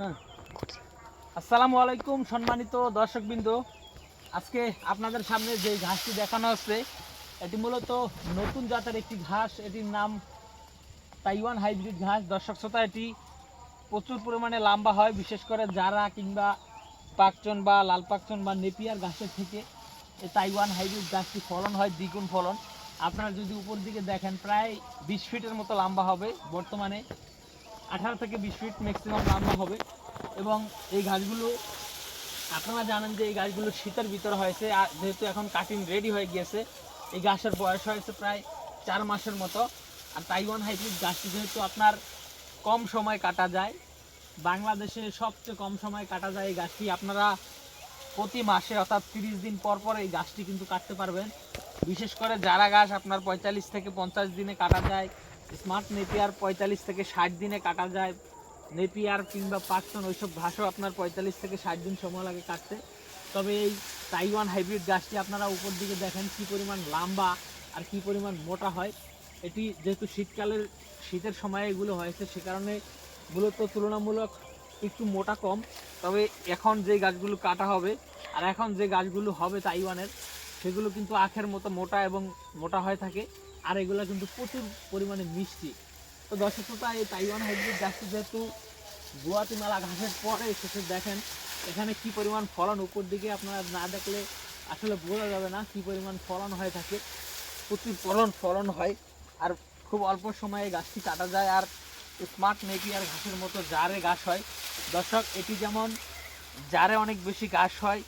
হ্যাঁ। আসসালামু আলাইকুম সম্মানিত দর্শকবৃন্দ। আজকে আপনাদের সামনে যে ঘাসটি দেখানো হচ্ছে এটি মূলত নতুন জাতের একটি ঘাস। এটির নাম তাইওয়ান হাইব্রিড ঘাস। দর্শক শ্রোতা এটি প্রচুর পরিমাণে লম্বা হয় বিশেষ করে জারা কিংবা পাকচন বা লাল পাকচন বা নেপিয়ার ঘাসের থেকে এই তাইওয়ান হাইব্রিড গাছটি ফলন হয় দ্বিগুণ ফলন। আপনারা যদি উপর দিকে দেখেন প্রায় বিশ ফিটের মতো লম্বা হবে। বর্তমানে আঠারো থেকে বিশ ফিট ম্যাক্সিমাম লম্বা হবে। এবং এই গাছগুলো, আপনারা জানেন যে এই গাছগুলো শীতের ভিতর হয়েছে, আর যেহেতু এখন কাটিং রেডি হয়ে গিয়েছে, এই গাছের বয়স হয়েছে প্রায় চার মাসের মতো। আর তাইওয়ান হাইব্রিড গাছটি যেহেতু আপনার কম সময় কাটা যায়, বাংলাদেশে সবচেয়ে কম সময় কাটা যায় এই গাছটি, আপনারা প্রতি মাসে অর্থাৎ তিরিশ দিন পর পর এই গাছটি কিন্তু কাটতে পারবেন। বিশেষ করে যারা গাছ আপনার পঁয়তাল্লিশ থেকে পঞ্চাশ দিনে কাটা যায় স্মার্ট নেপিয়ার পঁয়তাল্লিশ থেকে ষাট দিনে কাটা যায়। নেপিয়ার কিংবা পাকতন ওইসব ঘাসও আপনার পঁয়তাল্লিশ থেকে ষাট দিন সময় লাগে কাটতে। তবে এই তাইওয়ান হাইব্রিড গাছটি আপনারা উপর দিকে দেখেন কি পরিমাণ লম্বা আর কি পরিমাণ মোটা হয়। এটি যেহেতু শীতকালের, শীতের সময় এগুলো হয়েছে, সে কারণে মূলত তুলনামূলক একটু মোটা কম। তবে এখন যে গাছগুলো কাটা হবে আর এখন যে গাছগুলো হবে তাইওয়ানের, সেগুলো কিন্তু আখের মতো মোটা এবং মোটা হয়ে থাকে। আর এগুলো কিন্তু প্রচুর পরিমাণে মিষ্টি। তো দর্শক শ্রোতা, এই তাইওয়ান হাইব্রিড গাছটি যেহেতু গুয়াতিমালা ঘাসের পরে শেষে দেখেন এখানে কি পরিমাণ ফলন? উপর দিকে আপনারা না দেখলে আসলে বোঝা যাবে না কি পরিমাণ ফলন হয়ে থাকে। প্রচুর ফলন ফলন হয়। আর খুব অল্প সময়ে গাছটি কাটা যায় আর স্মার্ট মেকি আর ঘাসের মতো জারে গাছ হয়। দর্শক, এটি যেমন জারে অনেক বেশি ঘাস হয়,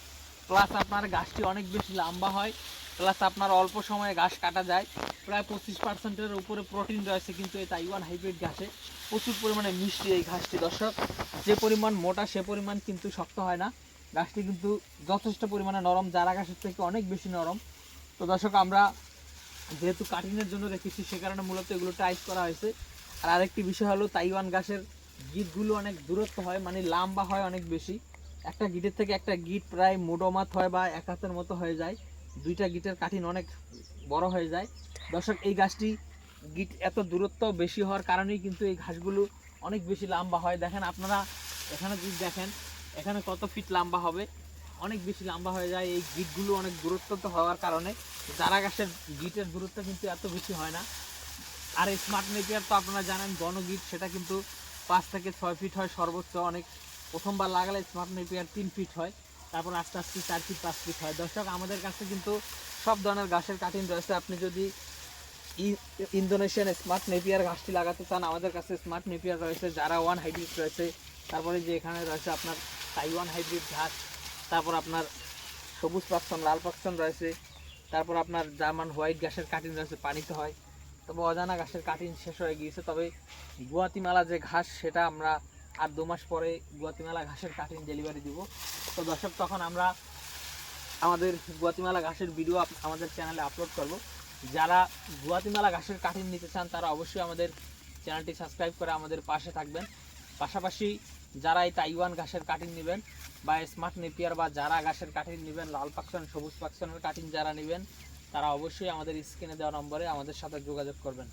প্লাস আপনার গাছটি অনেক বেশি লম্বা হয়। প্লাস আপনার অল্প সময়ে ঘাস কাটা যায়। প্রায় পঁচিশ পার্সেন্টের উপরে প্রোটিন রয়েছে কিন্তু এই তাইওয়ান হাইব্রিড ঘাসে। প্রচুর পরিমাণে মিষ্টি এই ঘাসটি, দর্শক। যে পরিমাণ মোটা, সে পরিমাণ কিন্তু শক্ত হয় না। গাছটি কিন্তু যথেষ্ট পরিমাণে নরম জারা ঘাসের থেকে অনেক বেশি নরম। তো দর্শক, আমরা যেহেতু কাটিংয়ের জন্য রেখেছি, সে কারণে মূলত এগুলো টাইট করা হয়েছে। আর আরেকটি বিষয় হলো তাইওয়ান গাছের গিটগুলো অনেক দূরত্ব হয় মানে লম্বা হয় অনেক বেশি। একটা গিটের থেকে একটা গিট প্রায় মোডোমাত হয় বা এক হাতের মতো হয়ে যায়। দুইটা গিটের কাঠিন অনেক বড় হয়ে যায়। দর্শক, এই গাছটি গিট এত দূরত্ব বেশি হওয়ার কারণেই কিন্তু এই ঘাসগুলো অনেক বেশি লম্বা হয়। দেখেন আপনারা এখানে যদি দেখেন, এখানে কত ফিট লম্বা হবে? অনেক বেশি লম্বা হয়ে যায়। এই গিটগুলো অনেক দূরত্ব তো হওয়ার কারণে চারা গাছের গিটের দূরত্ব কিন্তু এত বেশি হয় না। আর এই স্মার্ট নেপিয়ার তো আপনারা জানেন গণগিট সেটা কিন্তু পাঁচ থেকে ছয় ফিট হয় সর্বোচ্চ অনেক। প্রথমবার লাগালে স্মার্ট নেপিয়ার তিন ফিট হয়। তারপর আস্তে আস্তে চার ফিট পাঁচ ফিট হয়। দর্শক, আমাদের কাছে কিন্তু সব ধরনের ঘাসের কাটিং রয়েছে। আপনি যদি ইন্দোনেশিয়ান স্মার্ট নেপিয়ার ঘাসটি লাগাতে চান, আমাদের কাছে স্মার্ট নেপিয়ার রয়েছে যারা ওয়ান হাইব্রিড রয়েছে। তারপরে যে এখানে রয়েছে আপনার তাইওয়ান হাইব্রিড ঘাস, তারপর আপনার সবুজ পাকসন, লাল পাকসন রয়েছে। তারপর আপনার জার্মান হোয়াইট ঘাসের কাটিং রয়েছে, পানিতে হয়। তবে অজানা ঘাসের কাটিং শেষ হয়ে গিয়েছে। তবে গুয়াতিমালা যে ঘাস, সেটা আমরা আর দু মাস পরে গুয়াতিমালা ঘাসের কাটিং ডেলিভারি দিব। তো দর্শক, তখন আমরা আমাদের গুয়াতিমালা ঘাসের ভিডিও আমাদের চ্যানেলে আপলোড করব। যারা গুয়াতিমালা ঘাসের কাটিং নিতে চান, তারা অবশ্যই আমাদের চ্যানেলটি সাবস্ক্রাইব করে আমাদের পাশে থাকবেন। পাশাপাশি যারা এই তাইওয়ান ঘাসের কাটিং নেবেন বা স্মার্ট নেপিয়ার বা যারা ঘাসের কাটিং নেবেন, লাল পাকসন সবুজ পাকসনের কাটিং যারা নেবেন, তারা অবশ্যই আমাদের স্ক্রিনে দেওয়া নম্বরে আমাদের সাথে যোগাযোগ করবেন।